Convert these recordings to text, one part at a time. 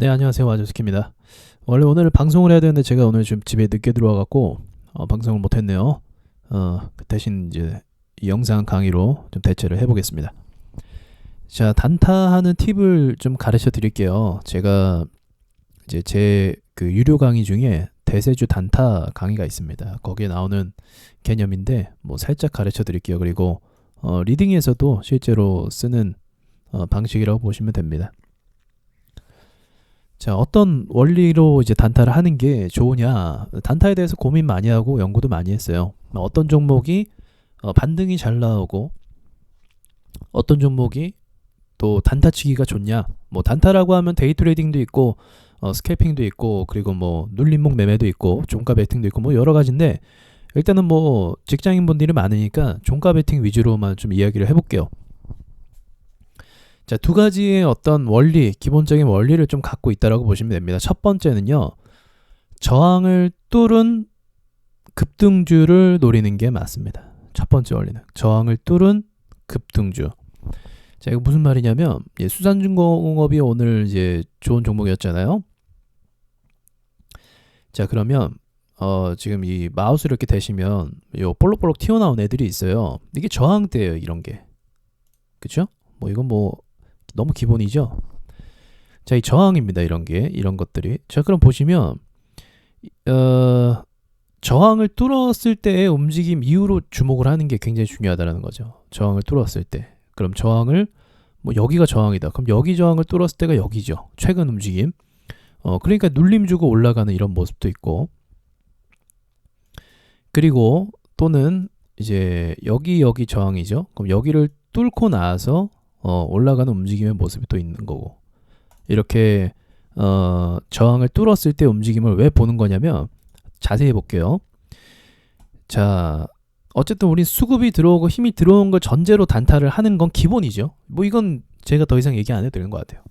네 안녕하세요 와주스키입니다. 원래 오늘 방송을 해야 되는데 제가 오늘 좀 집에 늦게 들어와 갖고 어, 방송을 못했네요. 어, 그 대신 이제 이 영상 강의로 좀 대체를 해보겠습니다. 자 단타하는 팁을 좀 가르쳐 드릴게요. 제가 이제 제 그 유료 강의 중에 대세주 단타 강의가 있습니다. 거기에 나오는 개념인데 뭐 살짝 가르쳐 드릴게요. 그리고 어, 리딩에서도 실제로 쓰는 어, 방식이라고 보시면 됩니다. 자, 어떤 원리로 이제 단타를 하는 게 좋으냐? 단타에 대해서 고민 많이 하고 연구도 많이 했어요. 어떤 종목이 어, 반등이 잘 나오고 어떤 종목이 또 단타치기가 좋냐? 뭐 단타라고 하면 데이 트레이딩도 있고 어, 스캐핑도 있고 그리고 뭐 눌림목 매매도 있고 종가 베팅도 있고 뭐 여러 가지인데 일단은 뭐 직장인분들이 많으니까 종가 베팅 위주로만 좀 이야기를 해볼게요. 자, 두 가지의 어떤 원리, 기본적인 원리를 좀 갖고 있다라고 보시면 됩니다. 첫 번째는요. 저항을 뚫은 급등주를 노리는 게 맞습니다. 첫 번째 원리는 저항을 뚫은 급등주. 자, 이거 무슨 말이냐면 예, 수산중공업이 오늘 이제 좋은 종목이었잖아요. 자, 그러면 어, 지금 이 마우스를 이렇게 대시면 요 볼록볼록 튀어나온 애들이 있어요. 이게 저항대예요, 이런 게. 그쵸? 뭐 이건 뭐 너무 기본이죠. 자, 이 저항입니다. 이런 게 이런 것들이. 자, 그럼 보시면 어, 저항을 뚫었을 때의 움직임 이후로 주목을 하는 게 굉장히 중요하다는 거죠. 저항을 뚫었을 때. 그럼 저항을 뭐 여기가 저항이다. 그럼 여기 저항을 뚫었을 때가 여기죠. 최근 움직임. 어, 그러니까 눌림 주고 올라가는 이런 모습도 있고. 그리고 또는 이제 여기 여기 저항이죠. 그럼 여기를 뚫고 나서 어, 올라가는 움직임의 모습이 또 있는 거고 이렇게 어, 저항을 뚫었을 때 움직임을 왜 보는 거냐면 자세히 볼게요. 자, 어쨌든 우리 수급이 들어오고 힘이 들어온 걸 전제로 단타를 하는 건 기본이죠. 뭐 이건 제가 더 이상 얘기 안 해도 되는 것 같아요.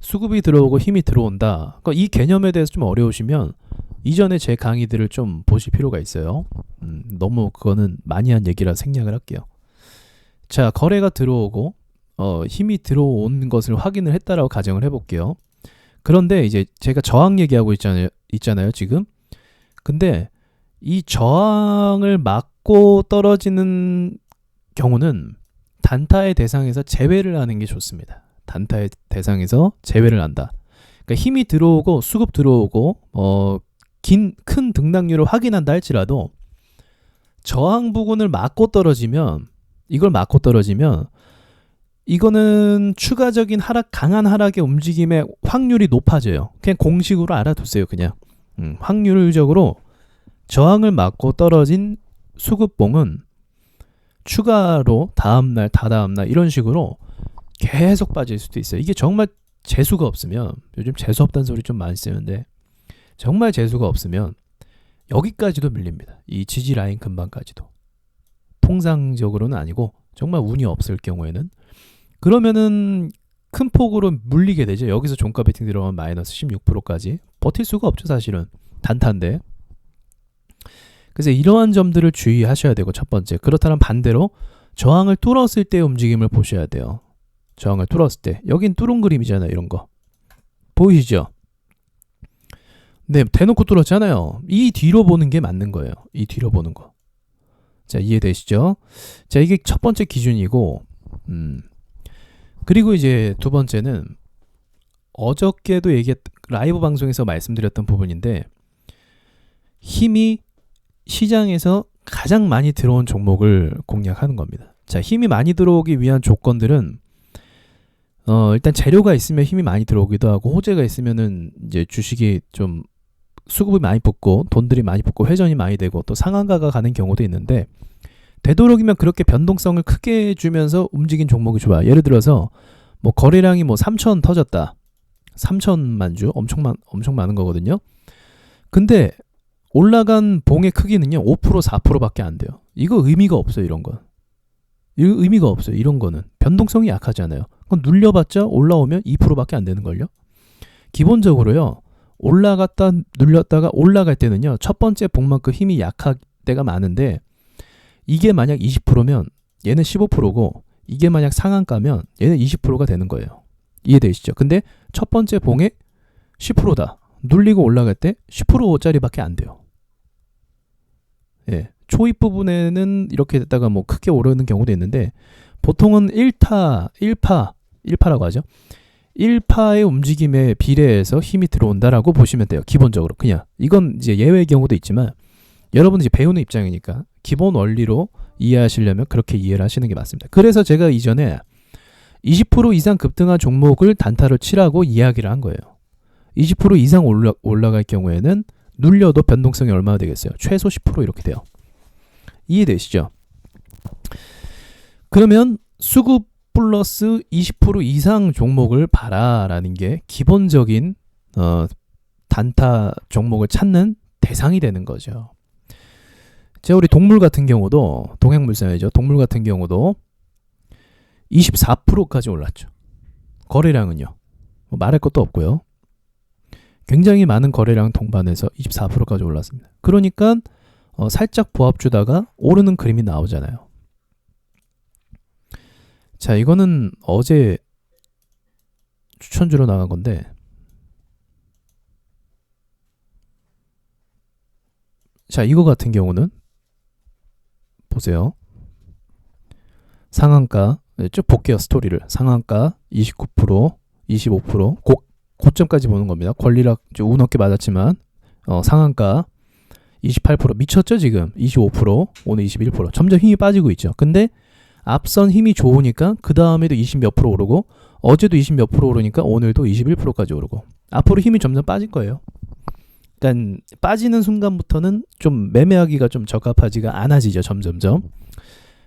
수급이 들어오고 힘이 들어온다. 그러니까 이 개념에 대해서 좀 어려우시면 이전에 제 강의들을 좀 보실 필요가 있어요. 음, 너무 그거는 많이 한 얘기라 생략을 할게요. 자, 거래가 들어오고 어, 힘이 들어온 것을 확인을 했다라고 가정을 해볼게요. 그런데 이제 제가 저항 얘기하고 있잖아요, 있잖아요, 지금. 근데 이 저항을 막고 떨어지는 경우는 단타의 대상에서 제외를 하는 게 좋습니다. 단타의 대상에서 제외를 한다. 그러니까 힘이 들어오고 수급 들어오고 어, 긴 큰 등락률을 확인한다 할지라도 저항 부근을 막고 떨어지면 이걸 막고 떨어지면 이거는 추가적인 하락, 강한 하락의 움직임의 확률이 높아져요. 그냥 공식으로 알아두세요, 그냥. 음, 확률적으로 저항을 맞고 떨어진 수급봉은 추가로 다음날, 다다음날 이런 식으로 계속 빠질 수도 있어요. 이게 정말 재수가 없으면 요즘 재수 없다는 소리 좀 많이 쓰는데 정말 재수가 없으면 여기까지도 밀립니다. 이 지지 라인 근방까지도. 통상적으로는 아니고 정말 운이 없을 경우에는 그러면은 큰 폭으로 물리게 되죠. 여기서 종가 베팅 들어가면 마이너스 16%까지 버틸 수가 없죠, 사실은. 단타인데. 그래서 이러한 점들을 주의하셔야 되고 첫 번째. 그렇다면 반대로 저항을 뚫었을 때의 움직임을 보셔야 돼요. 저항을 뚫었을 때. 여긴 뚫은 그림이잖아요, 이런 거. 보이시죠? 네, 대놓고 뚫었잖아요. 이 뒤로 보는 게 맞는 거예요. 이 뒤로 보는 거. 자, 이해되시죠? 자, 이게 첫 번째 기준이고, 음, 그리고 이제 두 번째는 어저께도 얘기했 라이브 방송에서 말씀드렸던 부분인데 힘이 시장에서 가장 많이 들어온 종목을 공략하는 겁니다. 자, 힘이 많이 들어오기 위한 조건들은 어, 일단 재료가 있으면 힘이 많이 들어오기도 하고 호재가 있으면은 이제 주식이 좀 수급이 많이 붙고 돈들이 많이 붙고 회전이 많이 되고 또 상한가가 가는 경우도 있는데 되도록이면 그렇게 변동성을 크게 주면서 움직인 종목이 좋아요. 예를 들어서 뭐 거래량이 뭐 3천 터졌다. 3천만 주 엄청 많 엄청 많은 거거든요. 근데 올라간 봉의 크기는요 5% 4%밖에 안 돼요. 이거 의미가 없어요 이런 건. 이거 의미가 없어요 이런 거는 변동성이 약하잖아요. 그럼 눌려봤자 올라오면 2%밖에 안 되는 걸요. 기본적으로요 올라갔다 눌렸다가 올라갈 때는요 첫 번째 봉만큼 힘이 약할 때가 많은데 이게 만약 20%면 얘는 15%고 이게 만약 상한가면 얘는 20%가 되는 거예요. 이해되시죠? 근데 첫 번째 봉에 10%다. 눌리고 올라갈 때 10%짜리밖에 안 돼요. 예. 초입 부분에는 이렇게 됐다가 뭐 크게 오르는 경우도 있는데 보통은 1타, 1파, 1파라고 하죠. 1파의 움직임에 비례해서 힘이 들어온다라고 보시면 돼요. 기본적으로 그냥 이건 이제 예외의 경우도 있지만 여러분 이제 배우는 입장이니까 기본 원리로 이해하시려면 그렇게 이해를 하시는 게 맞습니다. 그래서 제가 이전에 20% 이상 급등한 종목을 단타로 치라고 이야기를 한 거예요. 20% 이상 올라, 올라갈 경우에는 눌려도 변동성이 얼마나 되겠어요? 최소 10% 이렇게 돼요. 이해되시죠? 그러면 수급 플러스 20% 이상 종목을 봐라라는 게 기본적인 어, 단타 종목을 찾는 대상이 되는 거죠. 자, 우리 동물 같은 경우도 동행물산이죠. 동물 같은 경우도 24%까지 올랐죠. 거래량은요. 뭐 말할 것도 없고요. 굉장히 많은 거래량 동반해서 24%까지 올랐습니다. 그러니까 어, 살짝 보합 주다가 오르는 그림이 나오잖아요. 자, 이거는 어제 추천주로 나간 건데 자, 이거 같은 경우는 보세요. 상한가 네, 쭉 볼게요 스토리를. 상한가 29% 25% 고, 고점까지 보는 겁니다. 권리락 운 없게 맞았지만 어, 상한가 28% 미쳤죠 지금? 25% 오늘 21% 점점 힘이 빠지고 있죠. 근데 앞선 힘이 좋으니까 그 다음에도 20 몇 프로 오르고 어제도 20 몇 프로 오르니까 오늘도 21%까지 오르고. 앞으로 힘이 점점 빠질 거예요 그러니까 빠지는 순간부터는 좀 매매하기가 좀 적합하지가 않아지죠 점점점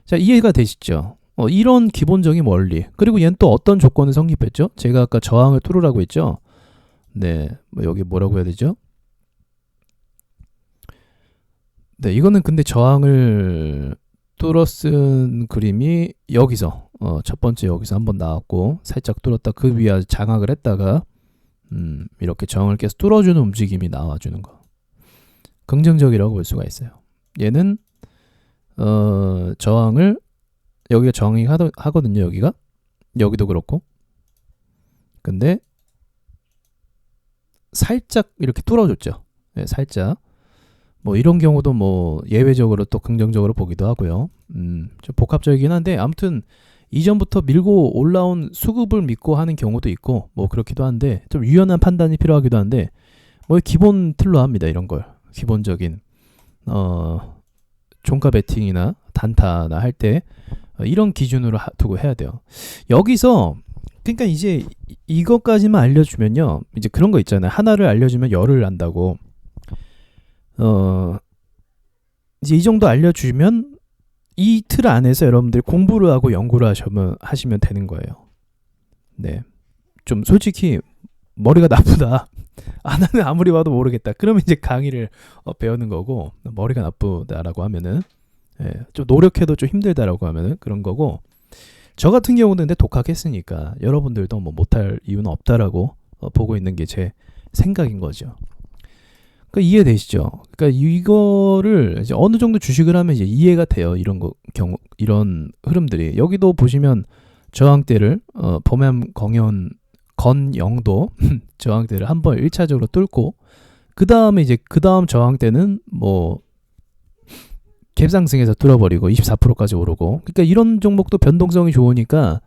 자 이해가 되시죠 어, 이런 기본적인 원리. 그리고 얘는 또 어떤 조건을 성립했죠? 제가 아까 저항을 뚫으라고 했죠? 네, 뭐 여기 뭐라고 해야 되죠? 네, 이거는 근데 저항을 쓴 그림이 여기서 어, 첫 번째 여기서 한번 나왔고 살짝 뚫었다 그 위에 장악을 했다가 음, 이렇게 저항을 계속 뚫어주는 움직임이 나와주는 거 긍정적이라고 볼 수가 있어요. 얘는 어, 저항을 여기가 정의 하거든요. 여기가 여기도 그렇고. 근데 살짝 이렇게 뚫어줬죠. 네, 살짝. 뭐 이런 경우도 뭐 예외적으로 또 긍정적으로 보기도 하고요. 음, 좀 복합적이긴 한데 아무튼 이전부터 밀고 올라온 수급을 믿고 하는 경우도 있고 뭐 그렇기도 한데 좀 유연한 판단이 필요하기도 한데 뭐 기본 틀로 합니다 이런 걸 기본적인 어 종가 베팅이나 단타나 할때 어, 이런 기준으로 두고 해야 돼요. 여기서 그러니까 이제 이것까지만 알려주면요. 이제 그런 거 있잖아요. 하나를 알려주면 열을 안다고. 어 이제 이 정도 알려주면 이 틀 안에서 여러분들이 공부를 하고 연구를 하시면 하시면 되는 거예요. 네. 좀 솔직히 머리가 나쁘다. 아 나는 아무리 봐도 모르겠다. 그러면 이제 강의를 어, 배우는 거고 머리가 나쁘다라고 하면은 예, 좀 노력해도 좀 힘들다라고 하면은 그런 거고 저 같은 경우는 근데 독학했으니까 여러분들도 뭐 못할 이유는 없다라고 어, 보고 있는 게 제 생각인 거죠. 그러니까 이해되시죠? 그러니까 이거를 이제 어느 정도 주식을 하면 이제 이해가 돼요. 이런 거 경우 이런 흐름들이 여기도 보시면 저항대를 어, 범함 경연 건영도 저항대를 한번 1차적으로 뚫고 그 다음에 이제 그 다음 저항대는 뭐 갭상승해서 뚫어버리고 24%까지 오르고 그러니까 이런 종목도 변동성이 좋으니까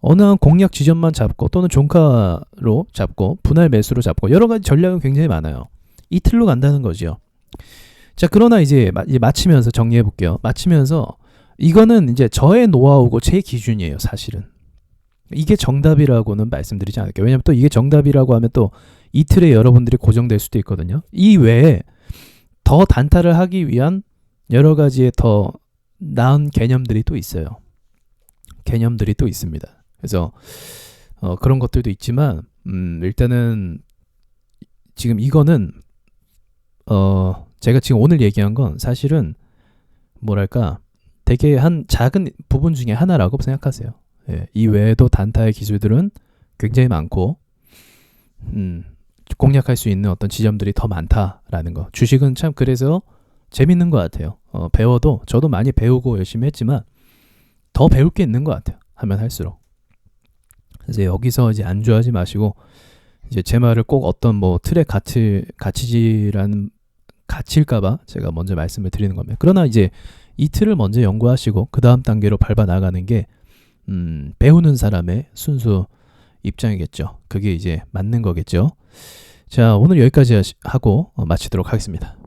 어느 한 공략 지점만 잡고 또는 종가로 잡고 분할 매수로 잡고 여러 가지 전략은 굉장히 많아요. 이 틀로 간다는 거죠. 자 그러나 이제, 마, 이제 마치면서 정리해 볼게요. 마치면서 이거는 이제 저의 노하우고 제 기준이에요. 사실은 이게 정답이라고는 말씀드리지 않을게요. 왜냐하면 또 이게 정답이라고 하면 또 이 틀에 여러분들이 고정될 수도 있거든요. 이 외에 더 단타를 하기 위한 여러 가지의 더 나은 개념들이 또 있어요. 개념들이 또 있습니다. 그래서 어, 그런 것들도 있지만 음, 일단은 지금 이거는 어, 제가 지금 오늘 얘기한 건 사실은 뭐랄까 되게 한 작은 부분 중에 하나라고 생각하세요. 예, 이 외에도 단타의 기술들은 굉장히 많고 음, 공략할 수 있는 어떤 지점들이 더 많다라는 거. 주식은 참 그래서 재밌는 것 같아요. 어, 배워도 저도 많이 배우고 열심히 했지만 더 배울 게 있는 것 같아요. 하면 할수록. 그래서 여기서 이제 안주하지 마시고 이제 제 말을 꼭 어떤 뭐 틀에 갇히 갇히지라는 갇힐까봐 제가 먼저 말씀을 드리는 겁니다. 그러나 이제 이 틀을 먼저 연구하시고 그 다음 단계로 밟아 나가는 게 음, 배우는 사람의 순수 입장이겠죠. 그게 이제 맞는 거겠죠. 자, 오늘 여기까지 하고 어, 마치도록 하겠습니다.